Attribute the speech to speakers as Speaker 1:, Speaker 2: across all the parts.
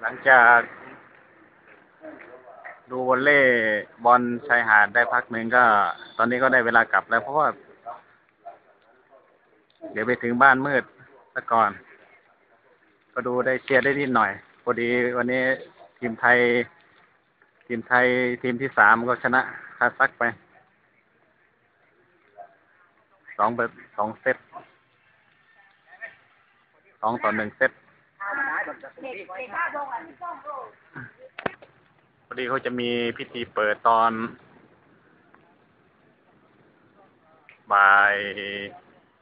Speaker 1: หลังจากดูวอลเล่บอลชายหาดได้พักหนึ่งก็ ตอนนี้ก็ได้เวลากลับแล้วเพราะว่า เดี๋ยวไปถึงบ้านมืดซะก่อน ก็ดูได้เชียร์ได้นิดหน่อยพอดีวันนี้ทีมไทย ทีมไทยทีมที่สามก็ชนะคาซักไปสองแบบสองเซตสองต่อหนึ่งเซต พอดีเขาจะมีพิธีเปิดตอนบ่าย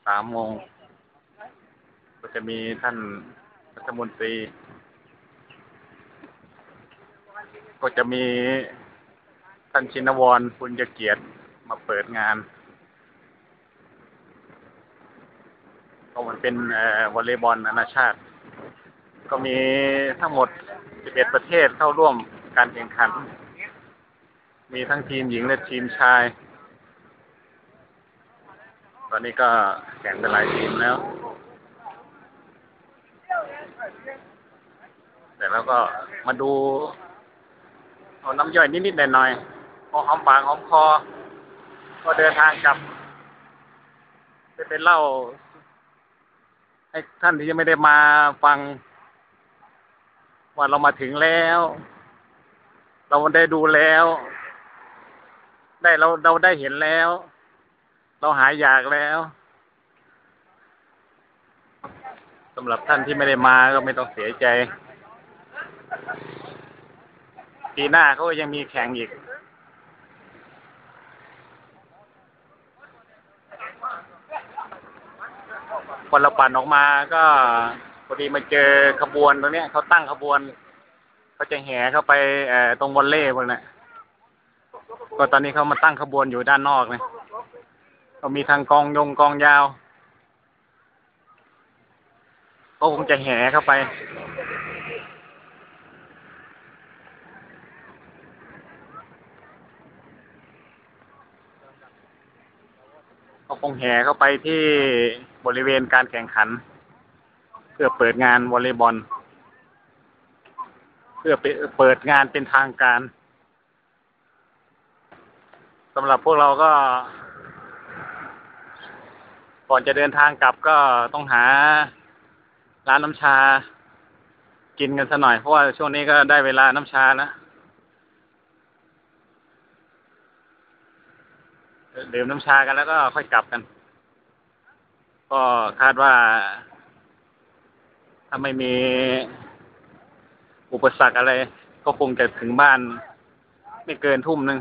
Speaker 1: สามโมงก็จะมีท่านรัฐมนตรี ก็จะมีท่านชินวรบุญเกียรติมาเปิดงานก็มันเป็นวอลเลย์บอลนานาชาติ ก็มีทั้งหมด 11 ประเทศเข้าร่วมการแข่งขัน มีทั้งทีมหญิงและทีมชาย ตอนนี้ก็แข่งไปหลายทีมแล้ว แต่แล้วก็มาดูเอาน้ำย่อยนิดๆหน่อยๆพอหอมปากหอมคอ ก็เดินทางกลับไปเป็นเล่าให้ท่านที่ยังไม่ได้มาฟัง ว่าเรามาถึงแล้ว เราได้ดูแล้ว ได้เราเราได้เห็นแล้ว เราหายอยากแล้วสำหรับท่านที่ไม่ได้มาก็ไม่ต้องเสียใจปีหน้าเขาก็ยังมีแข่งอีกพอเราปั่นออกมาก็ พอดีมาเจอขบวนตรงเนี้ยเขาตั้งขบวนเขาจะแห่เข้าไปเอ่อตรงวอลเล่พวกนั้นก็ตอนนี้เขามาตั้งขบวนอยู่ด้านนอกนะก็มีทางกองยงกองยาวก็คงจะแห่เข้าไปก็คงแห่เข้าไปที่บริเวณการแข่งขัน เพื่อเปิดงานวอลเลย์บอล เพื่อเปิดงานเป็นทางการสำหรับพวกเราก็ ก่อนจะเดินทางกลับก็ต้องหาร้านน้ำชา กินกันสัหน่อยเพราะว่าช่วงนี้ก็ได้เวลาน้ำชาแล้วดื่มน้ำชากันแล้วก็ค่อยกลับกัน ก็คาดว่า ถ้าไม่มีอุปสรรคอะไร ก็คงจะถึงบ้าน ไม่เกินทุ่มหนึ่ง